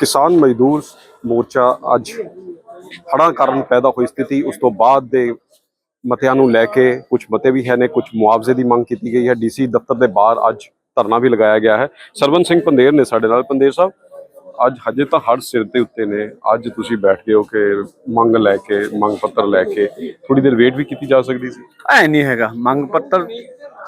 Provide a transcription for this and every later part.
ਕਿਸਾਨ ਮਜ਼ਦੂਰ ਮੋਰਚਾ ਅੱਜ ਹੜ੍ਹਾਂ ਕਾਰਨ ਪੈਦਾ ਹੋਈ ਸਥਿਤੀ, ਉਸ ਤੋਂ ਬਾਅਦ ਦੇ ਮਤਿਆਂ ਨੂੰ ਲੈ ਕੇ ਕੁਝ ਮਤੇ ਵੀ ਹੈ ਨੇ ਕੁਝ ਮੁਆਵਜ਼ੇ ਦੀ ਮੰਗ ਕੀਤੀ ਗਈ ਹੈ। ਡੀਸੀ ਦਫ਼ਤਰ ਦੇ ਬਾਹਰ ਅੱਜ ਧਰਨਾ ਵੀ ਲਗਾਇਆ ਗਿਆ ਹੈ। ਸਰਵਨ ਸਿੰਘ ਪੰਦੇਰ ਨੇ ਸਾਡੇ ਨਾਲ। ਪੰਦੇਰ ਸਾਹਿਬ, ਅੱਜ ਹਜੇ ਤਾਂ ਹੜ ਸਿਰ ਦੇ ਉੱਤੇ ਨੇ। ਅੱਜ ਤੁਸੀਂ ਬੈਠ ਗਏ ਹੋ ਕਿ ਮੰਗ ਲੈ ਕੇ, ਮੰਗ ਪੱਤਰ ਲੈ ਕੇ। ਥੋੜੀ ਦੇਰ ਵੇਟ ਵੀ ਕੀਤੀ ਜਾ ਸਕਦੀ ਸੀ? ਐ ਨਹੀਂ ਹੈਗਾ। ਮੰਗ ਪੱਤਰ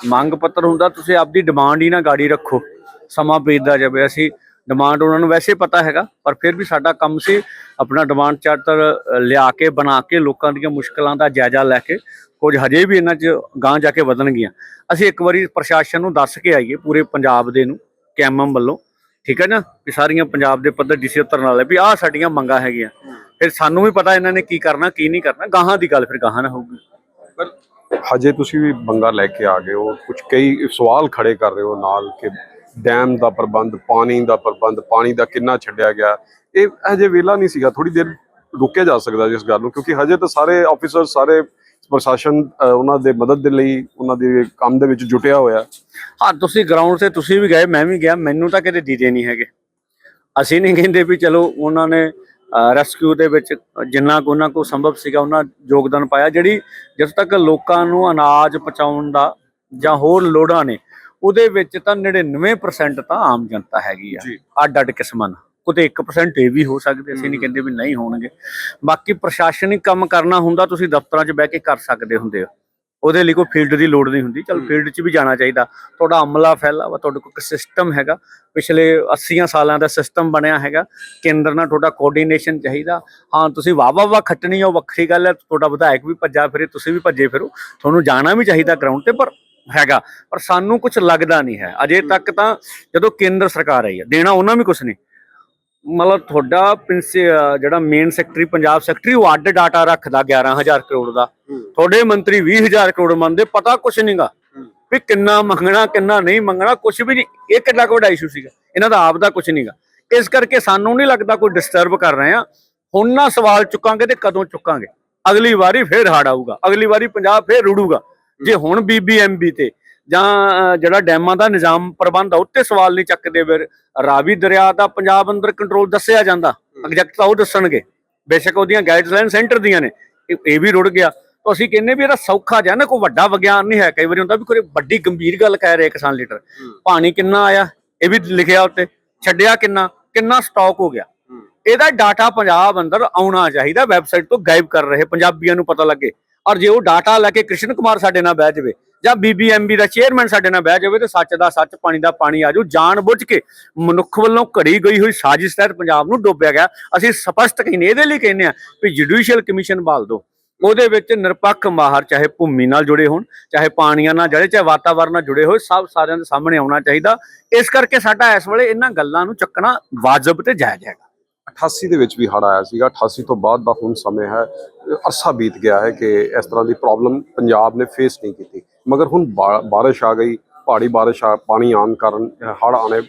ਮੰਗ ਪੱਤਰ ਹੁੰਦਾ ਤੁਸੀਂ ਆਪਦੀ ਡਿਮਾਂਡ ਹੀ ਨਾ ਗਾੜੀ ਰੱਖੋ। ਸਮਾਂ ਬੀਤਦਾ ਜਾਵੇ। ਅਸੀਂ ਡਿਮਾਂਡ ਉਹਨਾਂ ਨੂੰ ਵੈਸੇ ਪਤਾ ਹੈਗਾ, ਪਰ ਫਿਰ ਵੀ ਸਾਡਾ ਕੰਮ ਸੀ ਆਪਣਾ ਡਿਮਾਂਡ ਚਾਰਟਰ ਲਿਆ ਕੇ, ਬਣਾ ਕੇ ਲੋਕਾਂ ਦੀਆਂ ਮੁਸ਼ਕਲਾਂ ਦਾ ਜਾਇਜ਼ਾ ਲੈ ਕੇ ਕੁਝ ਹਜੇ ਵੀ ਇਹਨਾਂ 'ਚ ਗਾਂ ਜਾ ਕੇ ਵਧਣਗੀਆਂ। ਅਸੀਂ ਇੱਕ ਵਾਰੀ ਪ੍ਰਸ਼ਾਸਨ ਨੂੰ ਦੱਸ ਕੇ ਆਈਏ ਪੂਰੇ ਪੰਜਾਬ ਦੇ ਨੂੰ, ਕੈਮਮ ਵੱਲੋਂ, ਠੀਕ ਹੈ ਨਾ? ਕਿ ਸਾਰੀਆਂ ਪੰਜਾਬ ਦੇ ਪੱਧਰ ਡੀਸੀ ਉਤਰਨ ਨਾਲ ਵੀ ਆਹ ਸਾਡੀਆਂ ਮੰਗਾਂ ਹੈਗੀਆਂ। ਫਿਰ ਸਾਨੂੰ ਵੀ ਪਤਾ ਇਹਨਾਂ ਨੇ ਕੀ ਕਰਨਾ, ਕੀ ਨਹੀਂ ਕਰਨਾ, ਗਾਹਾਂ ਦੀ ਗੱਲ ਫਿਰ ਗਾਹਾਂ ਨਾ ਹੋਊਗੀ। ਪਰ ਹਜੇ ਤੁਸੀਂ ਵੀ ਬੰਗਾ ਲੈ ਕੇ ਆ ਗਏ ਹੋ ਕੁਝ ਕਈ ਸਵਾਲ ਖੜੇ ਕਰ ਰਹੇ ਹੋ ਨਾਲ ਕਿ ਡੈਮ ਦਾ ਪ੍ਰਬੰਧ, ਪਾਣੀ ਦਾ ਪ੍ਰਬੰਧ, ਪਾਣੀ ਦਾ ਕਿੰਨਾ ਛੱਡਿਆ ਗਿਆ। ਇਹ ਹਜੇ ਵੇਲਾ ਨਹੀਂ ਸੀਗਾ ਥੋੜੀ ਦੇਰ ਰੁਕਿਆ ਜਾ ਸਕਦਾ ਜੀ ਗੱਲ ਨੂੰ, ਕਿਉਂਕਿ ਹਜੇ ਤਾਂ ਸਾਰੇ ਆਫੀਸਰ ਸਾਰੇ ਪ੍ਰਸ਼ਾਸਨ ਉਹਨਾਂ ਦੇ ਮਦਦ ਦੇ ਲਈ ਉਹਨਾਂ ਦੇ ਕੰਮ ਦੇ ਵਿੱਚ ਜੁਟਿਆ ਹੋਇਆ। ਹਾਂ, ਤੁਸੀਂ ਗਰਾਊਂਡ ਤੇ ਤੁਸੀਂ ਵੀ ਗਏ, ਮੈਂ ਵੀ ਗਿਆ, ਮੈਨੂੰ ਤਾਂ ਕਿਤੇ ਦੀਦੇ ਨਹੀਂ ਹੈਗੇ। ਅਸੀਂ ਨਹੀਂ ਕਹਿੰਦੇ ਵੀ ਚਲੋ ਉਹਨਾਂ ਨੇ ਰੈਸਕਿਊ ਦੇ ਵਿੱਚ ਜਿੰਨਾ ਕੁ ਉਹਨਾਂ ਕੋ ਸੰਭਵ ਸੀਗਾ, ਉਹਨਾਂ ਯੋਗਦਾਨ ਪਾਇਆ। ਜਿਹੜੀ ਜਦ ਤੱਕ ਲੋਕਾਂ ਨੂੰ ਅਨਾਜ ਪਹੁੰਚਾਉਣ ਦਾ ਜਾਂ ਹੋਰ ਲੋੜਾਂ ਨੇ ਉਹਦੇ ਵਿੱਚ ਤਾਂ 99% ਤਾਂ ਆਮ ਜਨਤਾ ਹੈਗੀ ਆ। ਅੱਡ ਅੱਡ ਕਿਸਮਾਂ ਕੁਤੇ 1% ਇਹ ਵੀ ਹੋ ਸਕਦੇ ਅਸੀਂ ਨਹੀਂ ਕਹਿੰਦੇ ਵੀ ਨਹੀਂ ਹੋਣਗੇ। ਬਾਕੀ ਪ੍ਰਸ਼ਾਸਨਿਕ ਕੰਮ ਕਰਨਾ ਹੁੰਦਾ ਤੁਸੀਂ ਦਫ਼ਤਰਾਂ 'ਚ ਬਹਿ ਕੇ ਕਰ ਸਕਦੇ ਹੁੰਦੇ ਹੋ। ਉਹਦੇ ਲਈ ਕੋਈ ਫੀਲਡ ਦੀ ਲੋੜ ਨਹੀਂ ਹੁੰਦੀ। ਚਲ। ਫੀਲਡ 'ਚ ਵੀ ਜਾਣਾ ਚਾਹੀਦਾ। ਤੁਹਾਡਾ ਅਮਲਾ ਫੈਲਾ ਵਾ ਤੁਹਾਡੇ ਕੋਲ ਇੱਕ ਸਿਸਟਮ ਹੈਗਾ। ਪਿਛਲੇ 80 ਸਾਲਾਂ ਦਾ ਸਿਸਟਮ ਬਣਿਆ ਹੈਗਾ। ਕੇਂਦਰ ਨਾਲ ਤੁਹਾਡਾ ਕੋਆਰਡੀਨੇਸ਼ਨ ਚਾਹੀਦਾ। ਹਾਂ ਤੁਸੀਂ ਵਾਹ ਵਾਹ ਖੱਟਣੀ ਉਹ ਵੱਖਰੀ ਗੱਲ ਹੈ। ਤੁਹਾਡਾ ਵਿਧਾਇਕ ਵੀ ਭੱਜਾ ਫਿਰੇ ਤੁਸੀਂ ਵੀ ਭੱਜੇ ਫਿਰੋ। ਤੁਹਾਨੂੰ ਜਾਣਾ ਵੀ ਚਾਹੀਦਾ ਗਰਾਊਂਡ ਤੇ ਪਰ ਹੈਗਾ ਪਰ ਸਾਨੂੰ ਕੁਝ ਲੱਗਦਾ ਨਹੀਂ ਹੈ। ਅਜੇ ਤੱਕ ਤਾਂ ਜਦੋਂ ਕੇਂਦਰ ਸਰਕਾਰ ਆਈ ਹੈ ਦੇਣਾ ਉਹਨਾਂ ਵੀ ਕੁਝ ਨਹੀਂ। ਮਤਲਬ ਤੁਹਾਡਾ ਜਿਹੜਾ ਮੇਨ ਸੈਕਟਰੀ ਪੰਜਾਬ ਸੈਕਟਰੀ ਉਹ ਅੱਡ ਡਾਟਾ ਰੱਖਦਾ 11000 ਕਰੋੜ ਦਾ। ਤੁਹਾਡੇ ਮੰਤਰੀ 20000 ਕਰੋੜ ਮੰਨਦੇ ਪਤਾ ਕੁਛ ਨਹੀਂਗਾ। ਵੀ ਕਿੰਨਾ ਮੰਗਣਾ ਕਿੰਨਾ ਨਹੀਂ ਮੰਗਣਾ ਕੁਛ ਵੀ ਨਹੀਂ। ਇਹ ਕਿੰਨਾ ਕੋਡਾ ਇਸ਼ੂ ਸੀਗਾ। ਇਹਨਾਂ ਦਾ ਆਪ ਦਾ ਕੁਛ ਨਹੀਂਗਾ। ਇਸ ਕਰਕੇ ਸਾਨੂੰ ਨਹੀਂ ਲੱਗਦਾ ਕੋਈ ਡਿਸਟਰਬ ਕਰ ਰਹੇ ਆ। ਹੁਣ ਨਾ ਸਵਾਲ ਚੁੱਕਾਂਗੇ ਤੇ ਕਦੋਂ ਚੁੱਕਾਂਗੇ? ਅਗਲੀ ਵਾਰੀ ਫੇਰ ਹੜ ਆਊਗਾ। ਅਗਲੀ ਵਾਰੀ ਪੰਜਾਬ ਫੇਰ ਰੁੜੂਗਾ। ਜੇ ਹੁਣ ਬੀਬੀਐਮਬੀ ਤੇ ਜਾਂ ਜਿਹੜਾ ਡੈਮਾਂ ਦਾ ਨਿਜ਼ਾਮ ਪ੍ਰਬੰਧ ਆ ਉੱਤੇ ਸਵਾਲ ਨਹੀਂ ਚੱਕਦੇ ਫਿਰ। ਰਾਵੀ ਦਰਿਆ ਦਾ ਪੰਜਾਬ ਅੰਦਰ ਕੰਟਰੋਲ ਦੱਸਿਆ ਜਾਂਦਾ। ਐਗਜ਼ੈਕਟ ਤਾਂ ਉਹ ਦੱਸਣਗੇ। ਬੇਸ਼ੱਕ ਉਹਦੀਆਂ ਗਾਈਡਲਾਈਨ ਸੈਂਟਰ ਦੀਆਂ ਨੇ। ਇਹ ਵੀ ਰੁੜ ਗਿਆ। ਤਾਂ ਅਸੀਂ ਕਹਿੰਨੇ ਵੀ ਇਹਦਾ ਸੌਖਾ ਜਿਹਾ ਨਾ ਕੋਈ ਵੱਡਾ ਵਿਗਿਆਨ ਨਹੀਂ ਹੈ। ਕਈ ਵਾਰੀ ਹੁੰਦਾ ਵੀ ਕੋਈ ਵੱਡੀ ਗੰਭੀਰ ਗੱਲ ਕਹਿ ਰਹੇ ਕਿਸਾਨ ਲੀਡਰ। ਪਾਣੀ ਕਿੰਨਾ ਆਇਆ? ਇਹ ਵੀ ਲਿਖਿਆ ਉੱਤੇ। ਛੱਡਿਆ ਕਿੰਨਾ? ਕਿੰਨਾ ਸਟਾਕ ਹੋ ਗਿਆ? ਇਹਦਾ ਡਾਟਾ ਪੰਜਾਬ ਅੰਦਰ ਆਉਣਾ ਚਾਹੀਦਾ। ਵੈਬਸਾਈਟ ਤੋਂ ਗਾਇਬ ਕਰ ਰਹੇ ਪੰਜਾਬੀਆਂ ਨੂੰ ਪਤਾ ਲੱਗੇ। ਔਰ ਜੇ ਉਹ ਡਾਟਾ ਲੈ ਕੇ ਕ੍ਰਿਸ਼ਨ ਕੁਮਾਰ ਸਾਡੇ ਨਾਲ ਬਹਿ ਜਾਵੇ ਜਾਂ ਬੀਬੀਐਮਬੀ ਦਾ ਚੇਅਰਮੈਨ ਸਾਡੇ ਨਾਲ ਬਹਿ ਜਾਵੇ ਤੇ ਸੱਚ ਦਾ ਸੱਚ, ਪਾਣੀ ਦਾ ਪਾਣੀ ਆਜੂ ਜਾਣ ਬੁੱਝ ਕੇ ਮਨੁੱਖ ਵੱਲੋਂ ਘੜੀ ਗਈ ਹੋਈ ਸਾਜ਼ਿਸ਼ ਤਹਿਤ ਪੰਜਾਬ ਨੂੰ ਡੋਬਿਆ ਗਿਆ। ਅਸੀਂ ਸਪਸ਼ਟ ਕਹਿੰਦੇ ਇਹਦੇ ਲਈ ਕਹਿੰਦੇ ਆ ਵੀ ਜੁਡੀਸ਼ੀਅਲ ਕਮਿਸ਼ਨ ਬਾਲ ਦੋ ਉਹਦੇ ਵਿੱਚ ਨਿਰਪੱਖ ਮਾਹਰ ਚਾਹੇ ਭੂਮੀ ਨਾਲ ਜੁੜੇ ਹੋਣ, ਚਾਹੇ ਪਾਣੀਆਂ ਨਾਲ ਜੁੜੇ, ਚਾਹੇ ਵਾਤਾਵਰਨ ਨਾਲ ਜੁੜੇ ਹੋਏ, ਸਭ ਸਾਰਿਆਂ ਦੇ ਸਾਹਮਣੇ ਆਉਣਾ ਚਾਹੀਦਾ। ਇਸ ਕਰਕੇ ਸਾਡਾ ਇਸ ਵੇਲੇ ਇਹਨਾਂ ਗੱਲਾਂ ਨੂੰ ਚੱਕਣਾ ਵਾਜਬ ਤੇ ਜਾਇਜ਼ ਹੈਗਾ। 88 ਦੇ ਵਿੱਚ ਵੀ ਹੜ ਆਇਆ ਸੀਗਾ 88 ਤੋਂ ਬਾਅਦ ਦਾ ਹੁਣ ਸਮੇਂ ਹੈ ਅਰਸਾ ਬੀਤ ਗਿਆ ਹੈ ਕਿ ਇਸ ਤਰ੍ਹਾਂ ਦੀ ਪ੍ਰੋਬਲਮ ਪੰਜਾਬ ਨੇ ਫੇਸ ਨਹੀਂ ਕੀਤੀ। ਮਗਰ ਹੁਣ ਬਾਰਿਸ਼ ਆ ਗਈ ਪਹਾੜੀ ਬਾਰਿਸ਼ ਆ ਪਾਣੀ ਆਉਣ ਕਾਰਨ ਹੜ ਆਣੇ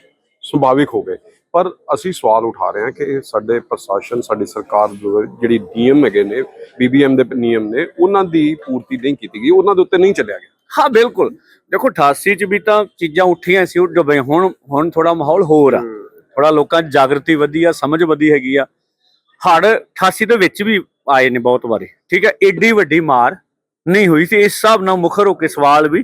ਸੁਭਾਵਿਕ ਹੋ ਗਏ। ਪਰ ਅਸੀਂ ਸਵਾਲ ਉਠਾ ਰਹੇ ਹਾਂ ਕਿ ਸਾਡੇ ਪ੍ਰਸ਼ਾਸਨ ਸਾਡੀ ਸਰਕਾਰ ਜੋ ਜਿਹੜੀ ਨਿਯਮ ਹੈਗੇ ਨੇ ਬੀਬੀਐਮ ਦੇ ਨਿਯਮ ਨੇ ਉਹਨਾਂ ਦੀ ਪੂਰਤੀ ਨਹੀਂ ਕੀਤੀ ਗਈ ਉਹਨਾਂ ਦੇ ਉੱਤੇ ਨਹੀਂ ਚੱਲਿਆ ਗਿਆ। ਹਾਂ ਬਿਲਕੁਲ। ਦੇਖੋ 88 ਚ ਵੀ ਤਾਂ ਚੀਜ਼ਾਂ ਉੱਠੀਆਂ ਸੀ ਡੁੱਬੇ ਹੁਣ ਹੁਣ ਥੋੜਾ ਮਾਹੌਲ ਹੋਰ ਆ। ਥੋੜਾ ਲੋਕਾਂ 'ਚ ਜਾਗਰਤੀ ਵਧੀ ਆ ਸਮਝ ਵਧੀ ਹੈਗੀ ਆ। ਹੜ 88 ਦੇ ਵਿੱਚ ਵੀ ਆਏ ਨੇ ਬਹੁਤ ਵਾਰੀ ਠੀਕ ਹੈ ਏਡੀ ਵੱਡੀ ਮਾਰ ਨਹੀਂ ਹੋਈ ਸੀ। ਇਸ ਹਿਸਾਬ ਨਾਲ ਮੁਖਰ ਹੋ ਕੇ ਸਵਾਲ ਵੀ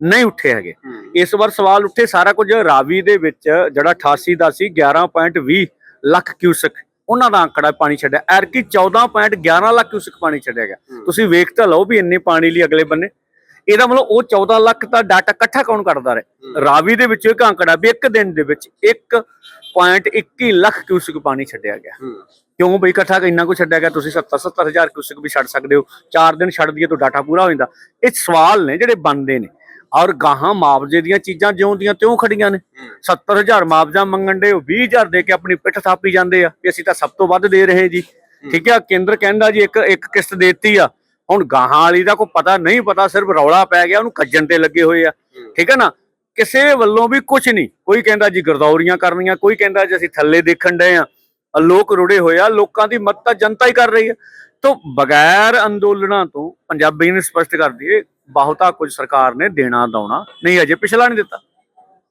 ਨਹੀਂ ਉੱਠੇ ਹੈਗੇ। ਇਸ ਵਾਰ ਸਵਾਲ ਉੱਠੇ ਸਾਰਾ ਕੁਝ ਰਾਵੀ ਦੇ ਵਿੱਚ ਜਿਹੜਾ 88 ਦਾ ਸੀ 11.20 ਲੱਖ ਕਿਊਸਕ। ਉਹਨਾਂ ਦਾ ਅੰਕੜਾ ਪਾਣੀ ਛੱਡਿਆ। ਐਰਕੀ 14.11 ਲੱਖ ਕਿਊਸਕ ਪਾਣੀ ਛੱਡਿਆ ਗਿਆ। ਤੁਸੀਂ ਵੇਖ ਤਾਂ ਲਓ ਵੀ ਇੰਨੇ ਪਾਣੀ ਲਈ ਅਗਲੇ ਬੰਨੇ। ਇਹਦਾ ਮਤਲਬ ਉਹ 14 ਲੱਖ ਦਾ ਡਾਟਾ ਇਕੱਠਾ ਕੌਣ ਕਰਦਾ ਰਿਹਾ? ਰਾਵੀ ਦੇ ਵਿੱਚ ਇੱਕ ਅੰਕੜਾ ਵੀ ਇੱਕ ਦਿਨ ਦੇ ਵਿੱਚ 1.21 ਲੱਖ ਕਿਊਸਕ ਪਾਣੀ ਛੱਡਿਆ ਗਿਆ। ਕਿਉਂ ਬਈ ਇਕੱਠਾ ਇੰਨਾ ਕੁ ਛੱਡਿਆ ਗਿਆ? ਤੁਸੀਂ 70 70000 ਕਿਊਸਕ ਵੀ ਛੱਡ ਸਕਦੇ ਹੋ। 4 ਦਿਨ ਛੱਡ ਦਈਏ ਤਾਂ ਡਾਟਾ ਪੂਰਾ ਹੋ ਜਾਂਦਾ। ਇਹ ਸਵਾਲ ਨੇ ਜਿਹੜੇ ਬਣਦੇ ਨੇ। ਔਰ ਗਾਹਾਂ ਮੁਆਵਜ਼ੇ ਦੀਆਂ ਚੀਜ਼ਾਂ ਜਿਉਂ ਦੀਆਂ ਤਿਉਂ ਖੜੀਆਂ ਨੇ। 70000 ਮੁਆਵਜ਼ਾ ਮੰਗਣ ਦੇ ਉਹ 20000 ਦੇ ਕੇ ਆਪਣੀ ਪਿੱਠ ਥਾਪੀ ਜਾਂਦੇ ਆ ਕਿ ਅਸੀਂ ਤਾਂ ਸਭ ਤੋਂ ਵੱਧ ਦੇ ਰਹੇ ਜੀ। ਠੀਕ ਆ ਕੇਂਦਰ ਕਹਿੰਦਾ ਜੀ ਇੱਕ ਇੱਕ ਕਿਸ਼ਤ ਦੇਤੀ ਆ। ਹੁਣ ਗਾਹਾਂ ਵਾਲੀ ਦਾ ਕੋਈ ਪਤਾ ਨਹੀਂ ਪਤਾ ਸਿਰਫ ਰੌਲਾ ਪੈ ਗਿਆ ਉਹਨੂੰ ਕੱਜਣ ਤੇ ਲੱਗੇ ਹੋਏ ਆ। ਠੀਕ ਹੈ ਨਾ? ਕਿਸੇ ਵੱਲੋਂ ਵੀ ਕੁਝ ਨਹੀਂ। ਕੋਈ ਕਹਿੰਦਾ ਜੀ ਗਰਦੌਰੀਆਂ ਕਰਨੀਆਂ ਕੋਈ ਕਹਿੰਦਾ ਜੀ ਅਸੀਂ ਥੱਲੇ ਦੇਖਣ ਡਏ ਆ। ਲੋਕ ਰੁੜੇ ਹੋਏ ਆ ਲੋਕਾਂ ਦੀ ਮਦਦ ਤਾਂ ਜਨਤਾ ਹੀ ਕਰ ਰਹੀ ਹੈ ਤੋਂ ਬਗੈਰ ਅੰਦੋਲਨਾਂ ਤੋਂ ਪੰਜਾਬੀ ਨੂੰ ਸਪਸ਼ਟ ਕਰ ਦਈਏ ਬਹੁਤਾ ਕੁਝ ਸਰਕਾਰ ਨੇ ਦੇਣਾ ਦਾਉਣਾ ਨਹੀਂ ਅਜੇ ਪਿਛਲਾ ਨਹੀਂ ਦਿੱਤਾ।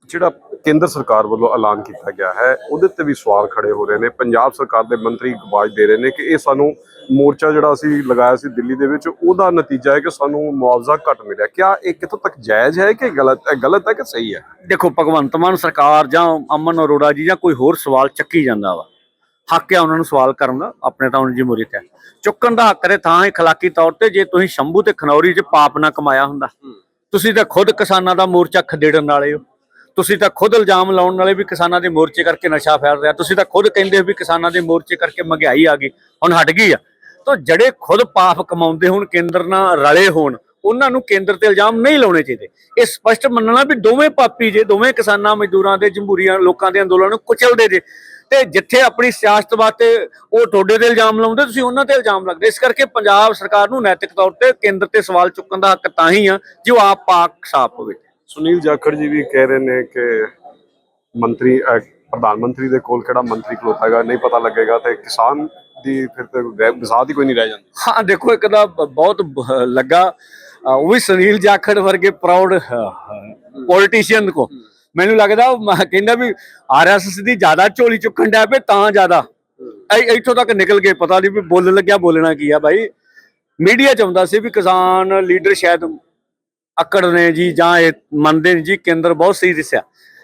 ਜਿਹੜਾ ਕੇਂਦਰ ਸਰਕਾਰ ਵੱਲੋਂ ਐਲਾਨ ਕੀਤਾ ਗਿਆ ਹੈ ਉਹਦੇ ਤੇ ਵੀ ਸਵਾਲ ਖੜੇ ਹੋ ਰਹੇ ਨੇ। ਪੰਜਾਬ ਸਰਕਾਰ ਦੇ ਮੰਤਰੀ ਆਵਾਜ਼ ਦੇ ਰਹੇ ਨੇ ਕਿ ਇਹ ਸਾਨੂੰ ਮੋਰਚਾ ਜਿਹੜਾ ਅਸੀਂ ਲਗਾਇਆ ਸੀ ਦਿੱਲੀ ਦੇ ਵਿੱਚ ਉਹਦਾ ਨਤੀਜਾ ਹੈ ਕਿ ਸਾਨੂੰ ਮੁਆਵਜ਼ਾ ਘੱਟ ਮਿਲਿਆ। ਕਿਆ ਇਹ ਕਿੱਥੋਂ ਤੱਕ ਜਾਇਜ਼ ਹੈ ਕਿ ਗਲਤ ਹੈ? ਗਲਤ ਹੈ ਕਿ ਸਹੀ ਹੈ? ਦੇਖੋ ਭਗਵੰਤ ਮਾਨ ਸਰਕਾਰ ਜਾਂ ਅਮਨ ਅਰੋੜਾ ਜੀ ਜਾਂ ਕੋਈ ਹੋਰ ਸਵਾਲ ਚੱਕੀ ਜਾਂਦਾ ਵਾ ਹੱਕ ਹੈ ਉਹਨਾਂ ਨੂੰ ਸਵਾਲ ਕਰਨ ਦਾ ਆਪਣੇ ਤਾਂ ਉਹਨਾਂ ਜਮਹੂਰੀਅਤ ਹੈ ਚੁੱਕਣ ਦਾ ਹੱਕ ਹੈ ਤਾਂ ਇਖਲਾਕੀ ਤੌਰ ਤੇ ਜੇ ਤੁਸੀਂ ਸ਼ੰਭੂ ਤੇ ਖਨੌਰੀ 'ਚ ਪਾਪ ਨਾ ਕਮਾਇਆ ਹੁੰਦਾ ਤੁਸੀਂ ਤਾਂ ਖੁਦ ਕਿਸਾਨਾਂ ਦਾ ਮੋਰਚਾ ਖਦੇੜਨ ਵਾਲੇ ਹੋ। ਤੁਸੀਂ ਤਾਂ ਖੁਦ ਇਲਜ਼ਾਮ ਲਾਉਣ ਵਾਲੇ ਵੀ ਕਿਸਾਨਾਂ ਦੇ ਮੋਰਚੇ ਕਰਕੇ ਨਸ਼ਾ ਫੈਲ ਰਿਹਾ। ਤੁਸੀਂ ਤਾਂ ਖੁਦ ਕਹਿੰਦੇ ਹੋ ਵੀ ਕਿਸਾਨਾਂ ਦੇ ਮੋਰਚੇ ਕਰਕੇ ਮਹਿੰਗਾਈ ਆ ਗਈ, ਹੁਣ ਹਟ ਗਈ ਆ। ਤਾਂ ਜਿਹੜੇ ਖੁਦ ਪਾਪ ਕਮਾਉਂਦੇ ਹੋਣ, ਕੇਂਦਰ ਨਾਲ ਰਲੇ ਹੋਣ, ਉਹਨਾਂ ਨੂੰ ਕੇਂਦਰ ਤੇ ਇਲਜ਼ਾਮ ਨਹੀਂ ਲਾਉਣੇ ਚਾਹੀਦੇ। ਇਹ ਸਪਸ਼ਟ ਮੰਨਣਾ ਵੀ ਦੋਵੇਂ ਪਾਪੀ ਜੇ, ਦੋਵੇਂ ਕਿਸਾਨਾਂ, ਮਜ਼ਦੂਰਾਂ ਦੇ ਜਮਹੂਰੀਆਂ ਲੋਕਾਂ ਦੇ ਅੰਦੋਲਨ ਨੂੰ ਕੁਚਲਦੇ ਜੇ। ਤੇ ਜਿੱਥੇ ਆਪਣੀ ਸਿਆਸਤ ਵਾਸਤੇ ਉਹ ਤੁਹਾਡੇ ਤੇ ਇਲਜ਼ਾਮ ਲਾਉਂਦੇ, ਤੁਸੀਂ ਉਹਨਾਂ ਤੇ ਇਲਜ਼ਾਮ ਲੱਗਦੇ। ਇਸ ਕਰਕੇ ਪੰਜਾਬ ਸਰਕਾਰ ਨੂੰ ਨੈਤਿਕ ਤੌਰ ਤੇ ਕੇਂਦਰ ਤੇ ਸਵਾਲ ਚੁੱਕਣ ਦਾ ਹੱਕ ਤਾਂ ਹੀ ਆ, ਜੇ ਉਹ ਆਪ ਪਾਕ ਸਾਫ਼ ਹੋਵੇ। ਸੁਨੀਲ ਜਾਖੜ ਜੀ ਵੀ ਕਹਿ ਰਹੇ ਨੇ ਕਿ ਮੰਤਰੀ ਪ੍ਰਧਾਨ ਮੰਤਰੀ ਦੇ ਕੋਲ ਕਿਹੜਾ ਮੰਤਰੀ ਖਲੋਤਾ ਹੈਗਾ, ਨਹੀਂ ਪਤਾ ਲੱਗੇਗਾ ਤੇ ਕਿਸਾਨ ਦੀ ਫਿਰ ਤੇ ਵਿਸਾਤ ਹੀ ਕੋਈ ਨਹੀਂ ਰਹਿ ਜਾਂਦੀ। ਹਾਂ, ਦੇਖੋ, ਇੱਕ ਦਾ ਬਹੁਤ ਲੱਗਾ। ਉਹ ਵੀ ਸੁਨੀਲ ਜਾਖੜ ਵਰਗੇ ਪ੍ਰਾਊਡ ਪੋਲੀਟੀਸ਼ੀਅਨ ਕੋ। ਮੈਨੂੰ ਲੱਗਦਾ ਉਹ ਮ- ਕਹਿੰਦਾ ਵੀ ਆਰਐਸਐਸ ਦੀ ਜ਼ਿਆਦਾ ਝੋਲੀ ਚੁੱਕਣ ਡਿਆ ਪਏ ਤਾਂ ਜ਼ਿਆਦਾ। ਇੱਥੋਂ ਤੱਕ ਨਿਕਲ ਗਏ, ਪਤਾ ਨਹੀਂ ਵੀ ਬੋਲਣ ਲੱਗਿਆ, ਬੋਲਣਾ ਕੀ ਆ ਭਾਈ ਮੀਡੀਆ ਚ ਆਉਂਦਾ ਸੀ ਵੀ ਕਿਸਾਨ ਲੀਡਰ ਸ਼ਾਇਦ ਅਕੜ ਨੇ ਜੀ ਜਾਂ ਇਹ ਮੰਨਦੇ ਨੇ ਜੀ, ਕੇਂਦਰ ਬਹੁਤ ਸਹੀ ਦਿਸਿਆ।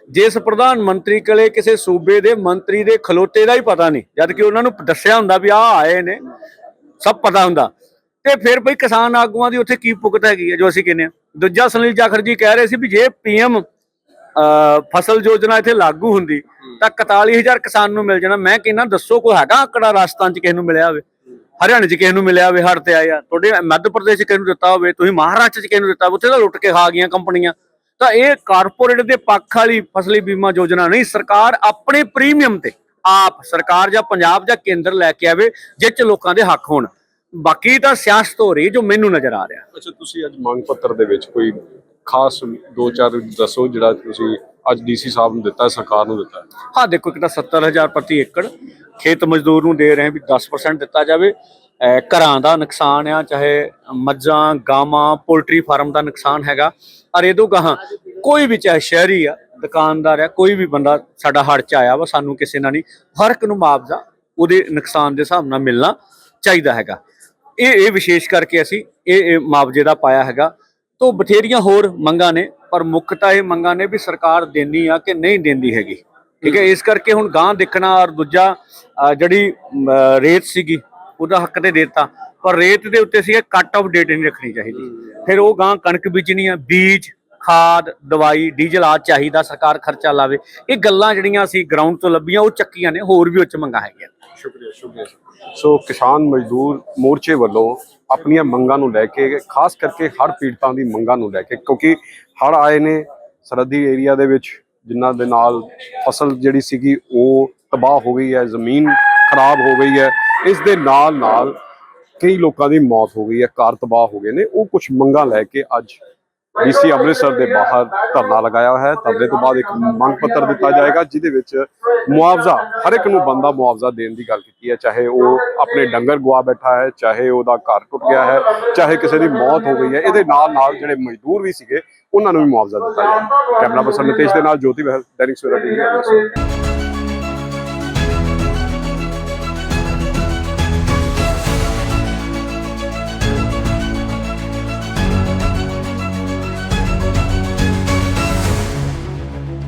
ਜਿਸ ਪ੍ਰਧਾਨ ਮੰਤਰੀ ਕੋਲੇ ਕਿਸੇ ਸੂਬੇ ਦੇ ਮੰਤਰੀ ਦੇ ਖਲੋਤੇ ਦਾ ਹੀ ਪਤਾ ਨਹੀਂ ਜਦ ਕਿ ਉਹਨਾਂ ਨੂੰ ਦੱਸਿਆ ਹੁੰਦਾ ਵੀ ਆਹ ਆਏ ਨੇ, ਸਭ ਪਤਾ ਹੁੰਦਾ। ਤੇ ਫਿਰ ਬਈ ਕਿਸਾਨ ਆਗੂਆਂ ਦੀ ਉੱਥੇ ਕੀ ਪੁਕਤ ਹੈਗੀ ਹੈ ਜੋ ਅਸੀਂ ਕਹਿੰਦੇ ਆ ਦੂਜਾ ਸੁਨੀਲ ਜਾਖੜ ਜੀ ਕਹਿ ਰਹੇ ਸੀ ਵੀ ਜੇ ਪੀਐਮ ਫਸਲ ਯੋਜਨਾ ਇੱਥੇ ਲਾਗੂ ਹੁੰਦੀ, ਤਾਂ 41000 ਕਿਸਾਨ ਨੂੰ ਮਿਲ ਜਾਣਾ। ਮੈਂ ਕਹਿੰਦਾ, ਦੱਸੋ ਕੋਈ ਹੈਗਾ ਆંકੜਾ ਰਾਜਸਥਾਨ ਚ ਕਿਸੇ ਨੂੰ ਮਿਲਿਆ ਹੋਵੇ? ਹਰਿਆਣੇ ਚ ਕਿਸੇ ਨੂੰ ਮਿਲਿਆ ਹੋਵੇ ਹੜ ਤੇ ਆਇਆ ਤੁਹਾਡੇ ਮੱਧ ਪ੍ਰਦੇਸ਼ ਚ ਕਿਸੇ ਨੂੰ ਦਿੱਤਾ ਹੋਵੇ ਤੁਸੀਂ ਮਹਾਰਾਸ਼ਟਰ ਚ ਕਿਸੇ ਨੂੰ ਦਿੱਤਾ ਉੱਥੇ ਤਾਂ ਲੁੱਟ ਕੇ ਖਾ ਗਈਆਂ ਕੰਪਨੀਆਂ। ਤਾਂ ਇਹ ਕਾਰਪੋਰੇਟ ਦੇ ਪੱਖ ਵਾਲੀ ਫਸਲੀ ਬੀਮਾ ਯੋਜਨਾ ਨਹੀਂ ਸਰਕਾਰ ਆਪਣੇ ਪ੍ਰੀਮੀਅਮ ਤੇ ਆਪ ਸਰਕਾਰ ਜਾਂ ਪੰਜਾਬ ਜਾਂ ਕੇਂਦਰ ਲੈ ਕੇ ਆਵੇ ਜਿਸ ਚ ਲੋਕਾਂ ਦੇ ਹੱਕ ਹੋਣ। ਬਾਕੀ ਤਾਂ ਸਿਆਸਤ ਹੋ ਰਹੀ ਜੋ ਮੈਨੂੰ ਨਜ਼ਰ ਆ ਰਿਹਾ। ਅੱਛਾ ਤੁਸੀਂ ਅੱਜ ਮੰਗ ਪੱਤਰ ਦੇ ਵਿੱਚ ਕੋਈ ਖਾਸ ਦੋ ਚਾਰ ਦੱਸੋ ਜਿਹੜਾ ਤੁਸੀਂ ਅੱਜ ਡੀਸੀ ਸਾਹਿਬ ਨੂੰ ਦਿੱਤਾ ਸਰਕਾਰ ਨੂੰ ਦਿੱਤਾ। ਹਾਂ ਦੇਖੋ ਇੱਕ ਤਾਂ 70000 ਪ੍ਰਤੀ ਏਕੜ ਖੇਤ ਮਜ਼ਦੂਰ ਨੂੰ ਦੇ ਰਹੇ ਹਾਂ ਵੀ 10% ਦਿੱਤਾ ਜਾਵੇ। ਘਰਾਂ ਦਾ ਨੁਕਸਾਨ ਆ, ਚਾਹੇ ਮੱਝਾਂ, ਗਾਵਾਂ, ਪੋਲਟਰੀ ਫਾਰਮ ਦਾ ਨੁਕਸਾਨ ਹੈਗਾ। ਔਰ ਇਹ ਤੋਂ ਗਾਹਾਂ ਕੋਈ ਵੀ ਚਾਹੇ ਸ਼ਹਿਰੀ ਆ, ਦੁਕਾਨਦਾਰ ਆ, ਕੋਈ ਵੀ ਬੰਦਾ ਸਾਡਾ ਹੜ ਚ ਆਇਆ ਵਾ, ਸਾਨੂੰ ਕਿਸੇ ਨਾਲ ਨਹੀਂ, ਹਰ ਇੱਕ ਨੂੰ ਮੁਆਵਜ਼ਾ ਉਹਦੇ ਨੁਕਸਾਨ ਦੇ ਹਿਸਾਬ ਨਾਲ ਮਿਲਣਾ ਚਾਹੀਦਾ ਹੈਗਾ। ਇਹ ਇਹ ਵਿਸ਼ੇਸ਼ ਕਰਕੇ ਅਸੀਂ ਇਹ ਇਹ ਮੁਆਵਜ਼ੇ ਦਾ ਪਾਇਆ ਹੈਗਾ। ਤੋਂ ਬਥੇਰੀਆਂ ਹੋਰ ਮੰਗਾਂ ਨੇ, ਪਰ ਮੁੱਖ ਤਾਂ ਇਹ ਮੰਗਾਂ ਨੇ ਵੀ ਸਰਕਾਰ ਦੇਣੀ ਆ ਕਿ ਨਹੀਂ ਦਿੰਦੀ ਹੈਗੀ। ਠੀਕ ਹੈ, ਇਸ ਕਰਕੇ ਹੁਣ ਗਾਂ ਦੇਖਣਾ ਔਰ ਦੂਜਾ ਜਿਹੜੀ ਰੇਤ ਸੀਗੀ, ਉਹਦਾ ਹੱਕ ਤੇ ਦੇਤਾ। ਪਰ ਰੇਤ ਦੇ ਉੱਤੇ ਸੀ ਕੱਟ ਆਫ ਡੇਟ ਨਹੀਂ ਰੱਖਣੀ ਚਾਹੀਦੀ। ਫਿਰ ਉਹ ਗਾਂ ਕਣਕ ਬੀਜਣੀ ਆ, ਬੀਜ, ਖਾਦ, ਦਵਾਈ, ਡੀਜ਼ਲ ਆ ਚਾਹੀਦਾ, ਸਰਕਾਰ ਖਰਚਾ ਲਾਵੇ। ਇਹ ਗੱਲਾਂ ਜਿਹੜੀਆਂ ਅਸੀਂ ਗਰਾਊਂਡ ਤੋਂ ਲੱਭੀਆਂ, ਉਹ ਚੱਕੀਆਂ ਨੇ, ਹੋਰ ਵੀ ਉੱਚ ਮੰਗਾਂ ਹੈਗੀਆਂ। ਸ਼ੁਕਰੀਆ ਸ਼ੁਕਰੀਆ। ਸੋ ਕਿਸਾਨ ਮਜ਼ਦੂਰ ਮੋਰਚੇ ਵੱਲੋਂ ਆਪਣੀਆਂ ਮੰਗਾਂ ਨੂੰ ਲੈ ਕੇ, ਖਾਸ ਕਰਕੇ ਹੜ੍ਹ ਪੀੜਤਾਂ ਦੀ ਮੰਗਾਂ ਨੂੰ ਲੈ ਕੇ, ਕਿਉਂਕਿ ਹੜ੍ਹ ਆਏ ਨੇ ਸਰਹੱਦੀ ਏਰੀਆ ਦੇ ਵਿੱਚ ਜਿਨ੍ਹਾਂ ਦੇ ਨਾਲ ਫਸਲ ਜਿਹੜੀ ਸੀਗੀ ਉਹ ਤਬਾਹ ਹੋ ਗਈ ਹੈ, ਜ਼ਮੀਨ ਖਰਾਬ ਹੋ ਗਈ ਹੈ। ਇਸ ਦੇ ਨਾਲ ਨਾਲ ਕਈ ਲੋਕਾਂ ਦੀ ਮੌਤ ਹੋ ਗਈ ਹੈ, ਘਰ ਤਬਾਹ ਹੋ ਗਏ ਨੇ। ਉਹ ਕੁਝ ਮੰਗਾਂ ਲੈ ਕੇ ਅੱਜ ਡੀਸੀ ਅੰਮ੍ਰਿਤਸਰ ਦੇ ਬਾਹਰ ਧਰਨਾ ਲਗਾਇਆ ਹੋਇਆ ਹੈ। ਧਰਨੇ ਤੋਂ ਬਾਅਦ ਇੱਕ ਮੰਗ ਪੱਤਰ ਦਿੱਤਾ ਜਾਏਗਾ, ਜਿਹਦੇ ਵਿੱਚ ਮੁਆਵਜ਼ਾ, ਹਰ ਇੱਕ ਨੂੰ ਬੰਦਾ ਮੁਆਵਜ਼ਾ ਦੇਣ ਦੀ ਗੱਲ ਕੀਤੀ ਹੈ। ਚਾਹੇ ਉਹ ਆਪਣੇ ਡੰਗਰ ਗਵਾ ਬੈਠਾ ਹੈ, ਚਾਹੇ ਉਹਦਾ ਘਰ ਟੁੱਟ ਗਿਆ ਹੈ, ਚਾਹੇ ਕਿਸੇ ਦੀ ਮੌਤ ਹੋ ਗਈ ਹੈ। ਇਹਦੇ ਨਾਲ ਨਾਲ ਜਿਹੜੇ ਮਜ਼ਦੂਰ ਵੀ ਸੀਗੇ ਉਹਨਾਂ ਨੂੰ ਵੀ ਮੁਆਵਜ਼ਾ ਦਿੱਤਾ ਜਾਏ ਕੈਮਰਾ ਪਰਸਨ ਨਿਤੇਸ਼ ਦੇ ਨਾਲ ਜੋਤੀ ਬਹਿਲ, ਦੈਨਿਕ ਸਵੇਰਾ ਟੀਵੀ।